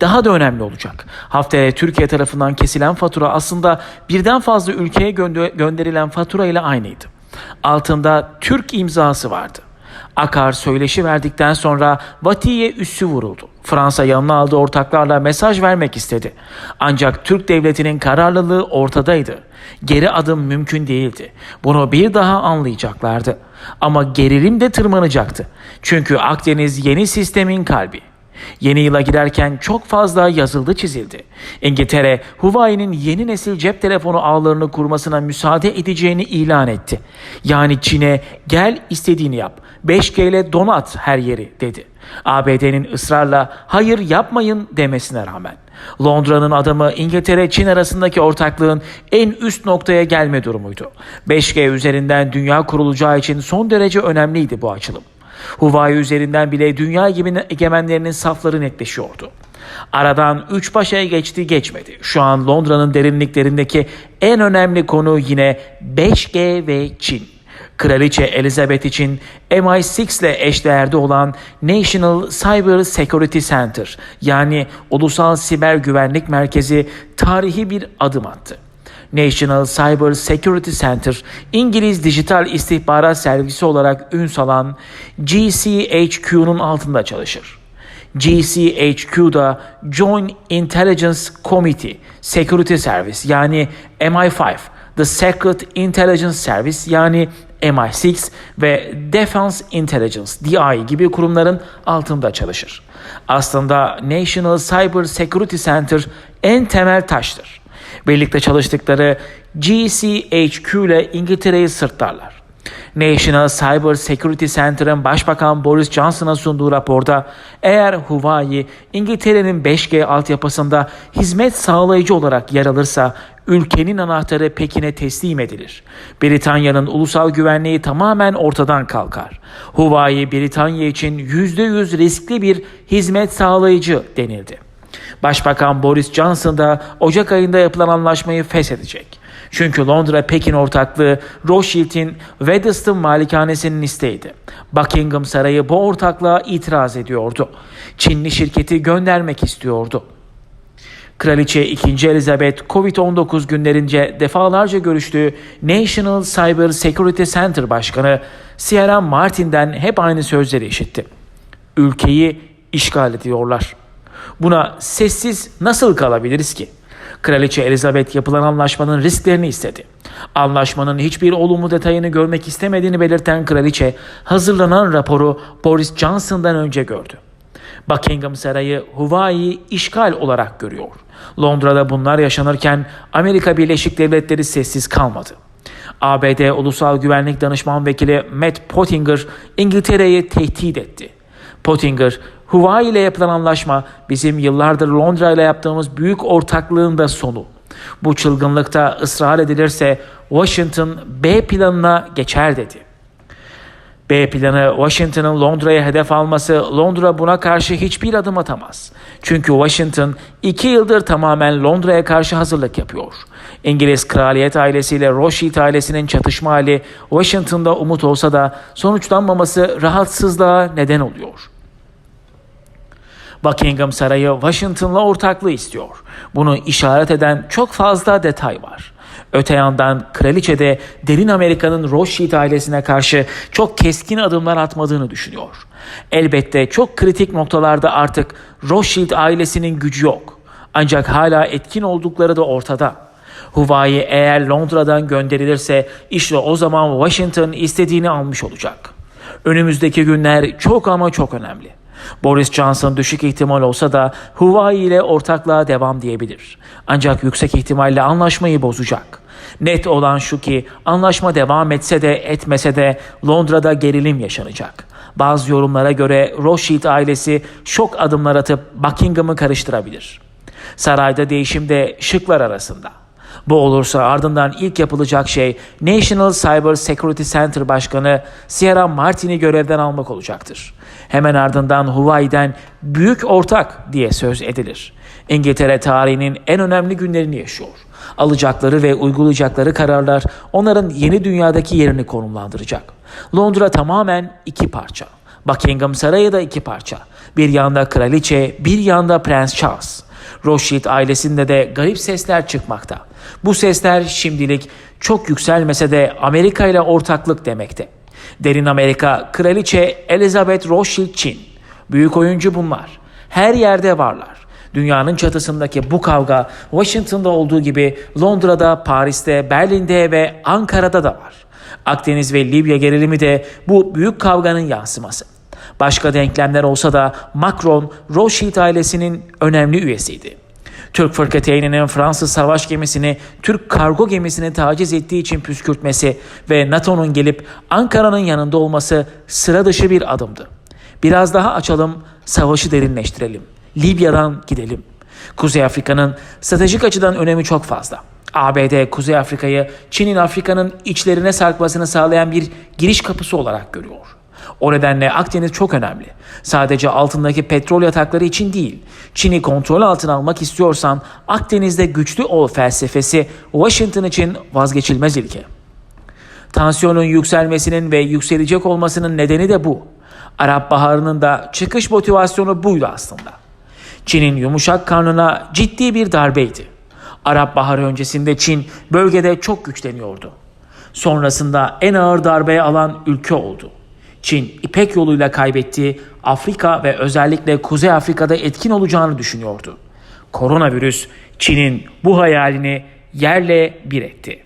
daha da önemli olacak. Haftaya Türkiye tarafından kesilen fatura aslında birden fazla ülkeye gönde- gönderilen fatura ile aynıydı. Altında Türk imzası vardı. Akar söyleşi verdikten sonra Vati'ye üssü vuruldu. Fransa yanına aldığı ortaklarla mesaj vermek istedi. Ancak Türk devletinin kararlılığı ortadaydı. Geri adım mümkün değildi. Bunu bir daha anlayacaklardı. Ama gerilim de tırmanacaktı. Çünkü Akdeniz yeni sistemin kalbi. Yeni yıla giderken çok fazla yazıldı çizildi. İngiltere, Huawei'nin yeni nesil cep telefonu ağlarını kurmasına müsaade edeceğini ilan etti. Yani Çin'e gel istediğini yap, 5G ile donat her yeri dedi. ABD'nin ısrarla hayır yapmayın demesine rağmen. Londra'nın adamı İngiltere-Çin arasındaki ortaklığın en üst noktaya gelme durumuydu. 5G üzerinden dünya kurulacağı için son derece önemliydi bu açılım. Huawei üzerinden bile dünya egemenlerinin safları netleşiyordu. Aradan üç başaya geçti geçmedi. Şu an Londra'nın derinliklerindeki en önemli konu yine 5G ve Çin. Kraliçe Elizabeth için MI6 ile eşdeğerde olan National Cyber Security Center yani Ulusal Siber Güvenlik Merkezi tarihi bir adım attı. National Cyber Security Center, İngiliz Dijital İstihbarat Servisi olarak ün salan GCHQ'nun altında çalışır. GCHQ'da Joint Intelligence Committee Security Service yani MI5, The Secret Intelligence Service yani MI6 ve Defense Intelligence DI gibi kurumların altında çalışır. Aslında National Cyber Security Center en temel taştır. Birlikte çalıştıkları GCHQ ile İngiltere'yi sırtlarlar. National Cyber Security Center'ın Başbakan Boris Johnson'a sunduğu raporda eğer Huawei İngiltere'nin 5G altyapısında hizmet sağlayıcı olarak yer alırsa ülkenin anahtarı Pekin'e teslim edilir. Britanya'nın ulusal güvenliği tamamen ortadan kalkar. Huawei Britanya için %100 riskli bir hizmet sağlayıcı denildi. Başbakan Boris Johnson da Ocak ayında yapılan anlaşmayı feshedecek. Çünkü Londra-Pekin ortaklığı Rothschild'in Weddington malikanesinin isteğiydi. Buckingham Sarayı bu ortaklığa itiraz ediyordu. Çinli şirketi göndermek istiyordu. Kraliçe 2. Elizabeth Covid-19 günlerince defalarca görüştüğü National Cyber Security Center Başkanı Sierra Martin'den hep aynı sözleri işitti. Ülkeyi işgal ediyorlar. Buna sessiz nasıl kalabiliriz ki? Kraliçe Elizabeth yapılan anlaşmanın risklerini istedi. Anlaşmanın hiçbir olumlu detayını görmek istemediğini belirten kraliçe hazırlanan raporu Boris Johnson'dan önce gördü. Buckingham Sarayı Huawei'yi işgal olarak görüyor. Londra'da bunlar yaşanırken Amerika Birleşik Devletleri sessiz kalmadı. ABD Ulusal Güvenlik Danışman Vekili Matt Pottinger İngiltere'yi tehdit etti. Pottinger, Huawei ile yapılan anlaşma bizim yıllardır Londra ile yaptığımız büyük ortaklığın da sonu. Bu çılgınlıkta ısrar edilirse Washington B planına geçer dedi. B planı Washington'ın Londra'ya hedef alması Londra buna karşı hiçbir adım atamaz. Çünkü Washington iki yıldır tamamen Londra'ya karşı hazırlık yapıyor. İngiliz kraliyet ailesiyle Rothschild ailesinin çatışma hali Washington'da umut olsa da sonuçlanmaması rahatsızlığa neden oluyor. Buckingham Sarayı Washington'la ortaklığı istiyor. Bunu işaret eden çok fazla detay var. Öte yandan kraliçe de derin Amerika'nın Rothschild ailesine karşı çok keskin adımlar atmadığını düşünüyor. Elbette çok kritik noktalarda artık Rothschild ailesinin gücü yok. Ancak hala etkin oldukları da ortada. Huawei eğer Londra'dan gönderilirse işte o zaman Washington istediğini almış olacak. Önümüzdeki günler çok ama çok önemli. Boris Johnson düşük ihtimal olsa da Huawei ile ortaklığa devam diyebilir. Ancak yüksek ihtimalle anlaşmayı bozacak. Net olan şu ki anlaşma devam etse de etmese de Londra'da gerilim yaşanacak. Bazı yorumlara göre Rothschild ailesi şok adımlar atıp Buckingham'ı karıştırabilir. Sarayda değişim de şıklar arasında. Bu olursa ardından ilk yapılacak şey National Cyber Security Center Başkanı Sierra Martin'i görevden almak olacaktır. Hemen ardından Huawei'den büyük ortak diye söz edilir. İngiltere tarihinin en önemli günlerini yaşıyor. Alacakları ve uygulayacakları kararlar onların yeni dünyadaki yerini konumlandıracak. Londra tamamen iki parça. Buckingham Sarayı da iki parça. Bir yanda kraliçe, bir yanda Prens Charles. Rothschild ailesinde de garip sesler çıkmakta. Bu sesler şimdilik çok yükselmese de Amerika ile ortaklık demekte. Derin Amerika, kraliçe Elizabeth Rothschild Çin. Büyük oyuncu bunlar. Her yerde varlar. Dünyanın çatısındaki bu kavga Washington'da olduğu gibi Londra'da, Paris'te, Berlin'de ve Ankara'da da var. Akdeniz ve Libya gerilimi de bu büyük kavganın yansıması. Başka denklemler olsa da Macron, Rothschild ailesinin önemli üyesiydi. Türk fırkateyninin Fransız savaş gemisini Türk kargo gemisini taciz ettiği için püskürtmesi ve NATO'nun gelip Ankara'nın yanında olması sıra dışı bir adımdı. Biraz daha açalım, savaşı derinleştirelim. Libya'dan gidelim. Kuzey Afrika'nın stratejik açıdan önemi çok fazla. ABD Kuzey Afrika'yı Çin'in Afrika'nın içlerine sarkmasını sağlayan bir giriş kapısı olarak görüyor. O nedenle Akdeniz çok önemli. Sadece altındaki petrol yatakları için değil. Çin'i kontrol altına almak istiyorsan Akdeniz'de güçlü ol felsefesi Washington için vazgeçilmez ilke. Tansiyonun yükselmesinin ve yükselecek olmasının nedeni de bu. Arap Baharı'nın da çıkış motivasyonu buydu aslında. Çin'in yumuşak karnına ciddi bir darbeydi. Arap Baharı öncesinde Çin bölgede çok güçleniyordu. Sonrasında en ağır darbeyi alan ülke oldu. Çin İpek yoluyla kaybettiği Afrika ve özellikle Kuzey Afrika'da etkin olacağını düşünüyordu. Koronavirüs Çin'in bu hayalini yerle bir etti.